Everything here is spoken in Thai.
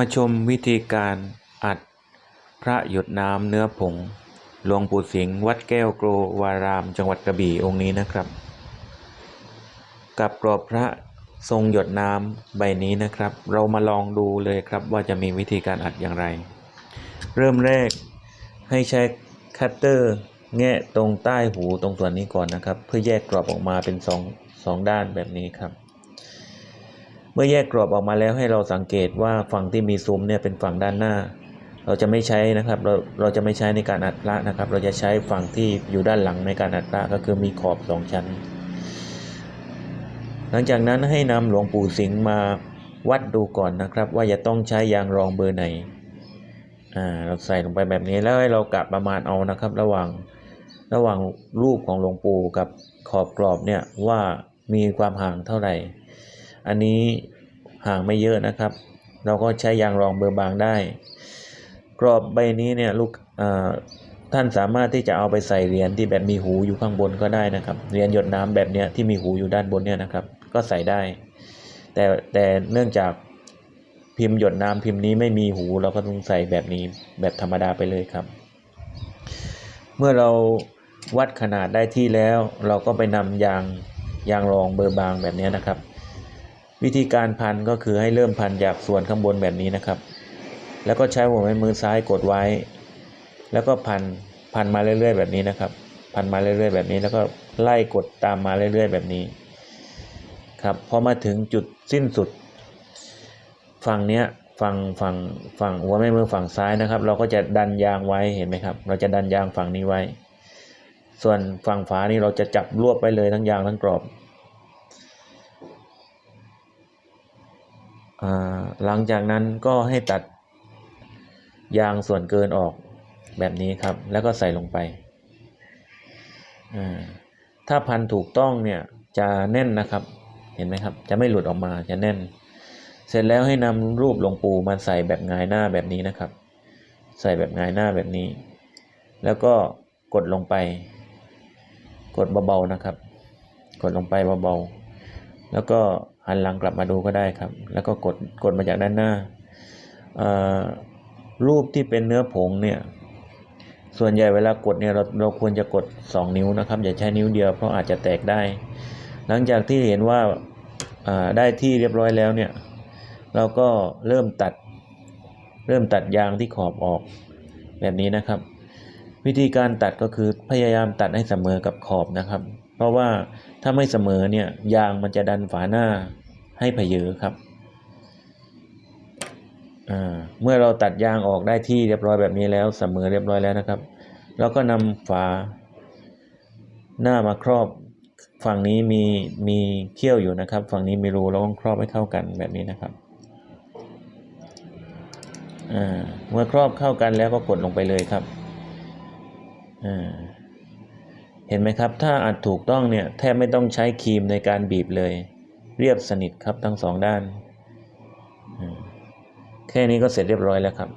มาชมวิธีการอัดพระหยดน้ำเนื้อผงหลวงปู่สิงห์วัดแก้วโกรวาราม จังหวัดกระบี่องค์นี้นะครับ กับกรอบพระทรงหยดน้ำใบนี้นะครับ เรามาลองดูเลยครับว่าจะมีวิธีการอัดอย่างไร เริ่มแรกให้ใช้คัตเตอร์แงะตรงใต้หูตรงส่วนนี้ก่อนนะครับ เพื่อแยกกรอบออกมาเป็นสองสองด้านแบบนี้ครับ เมื่อแยกกรอบออกมาแล้วให้เราสังเกตว่าฝั่งที่มีซุ้มเนี่ยเป็นฝั่งด้านหน้า เราจะไม่ใช้นะครับเราเราจะไม่ใช้ในการอัดพระนะครับ เราจะใช้ฝั่งที่อยู่ด้านหลังในการอัดพระก็คือมีขอบสองชั้น หลังจากนั้นให้นำหลวงปู่สิงห์มาวัดดูก่อนนะครับ ว่าจะต้องใช้ยางรองเบอร์ไหนอ่าเราใส่ลงไปแบบนี้แล้วให้เรากะประมาณเอานะครับ ระหว่างระหว่างรูปของหลวงปู่กับขอบกรอบเนี่ยว่ามีความห่างเท่าไหร่ อันนี้ห่างไม่เยอะนะครับ เราก็ใช้ยางรองเบอร์บางได้ กรอบใบนี้เนี่ยลูกท่านสามารถที่จะเอาไปใส่เหรียญที่แบบมีหูอยู่ข้างบนก็ได้นะครับเหรียญหยดน้ำแบบเนี้ยที่มีหูอยู่ด้านบนเนี่ยนะครับ ก็ใส่ได้ แต่แต่เนื่องจากพิมพ์หยดน้ำพิมพ์นี้ไม่มีหูเราก็ต้องใส่แบบนี้แบบธรรมดาไปเลยครับ เมื่อเราวัดขนาดได้ที่แล้ว เราก็ไปนำยางยางรองเบอร์บางแบบนี้นะครับ วิธีการพันก็คือให้เริ่มพันจากส่วนข้างบนแบบนี้นะครับ แล้วก็ใช้หัวแม่มือซ้ายกดไว้ แล้วก็พันพันมาเรื่อย ๆ แบบนี้นะครับ พันมาเรื่อย ๆ แบบนี้ แล้วก็ไล่กดตามมาเรื่อย ๆ แบบนี้ ครับพอมาถึงจุดสิ้นสุด ฝั่งเนี้ยฝั่งฝั่งฝั่งหัวแม่มือฝั่งซ้ายนะครับ เราก็จะดันยางไว้เห็นไหมครับ เราจะดันยางฝั่งนี้ไว้ ส่วนฝั่งฝานี่เราจะจับรวบไปเลยทั้งยางทั้งกรอบอ่า หลังจากนั้นก็ให้ตัดยางส่วนเกินออกแบบนี้ครับ แล้วก็ใส่ลงไป ถ้าพันถูกต้องเนี่ยจะแน่นนะครับ เห็นไหมครับ จะไม่หลุดออกมาจะแน่น เสร็จแล้วให้นำรูปหลวงปู่มาใส่แบบงายหน้าแบบนี้นะครับ ใส่แบบงายหน้าแบบนี้ แล้วก็กดลงไป กดเบาๆนะครับ กดลงไปเบาๆ แล้วก็หันหลังกลับมาดูก็ได้ครับ แล้วก็กดกดมาจากด้านหน้าอ่อรูปที่เป็นเนื้อผงเนี่ย ส่วนใหญ่เวลากดเนี่ยเราเราควรจะกด 2 นิ้วนะครับ อย่าใช้นิ้วเดียวเพราะอาจจะแตกได้ หลังจากที่เห็นว่าอ่าได้ที่เรียบร้อยแล้วเนี่ย เราก็เริ่มตัด เริ่มตัดยางที่ขอบออกแบบนี้นะครับ วิธีการตัดก็คือพยายามตัดให้เสมอกับขอบนะครับ เพราะว่าถ้าไม่เสมอเนี่ยยางมันจะดันฝาหน้าให้เพเยอครับเมื่อเราตัดยางออกได้ที่เรียบร้อยแบบนี้แล้วเสมอเรียบร้อยแล้วนะครับ เราก็นำฝาหน้ามาครอบฝั่งนี้มีมีเขี้ยวอยู่นะครับ ฝั่งนี้มีรูเราต้องครอบให้เข้ากันแบบนี้นะครับเมื่อครอบเข้ากันแล้วก็กดลงไปเลยครับอ่า เห็นไหมครับ ถ้าอัดถูกต้องเนี่ยแทบไม่ต้องใช้ครีมในการบีบเลย เรียบสนิทครับทั้งสองด้าน แค่นี้ก็เสร็จเรียบร้อยแล้วครับ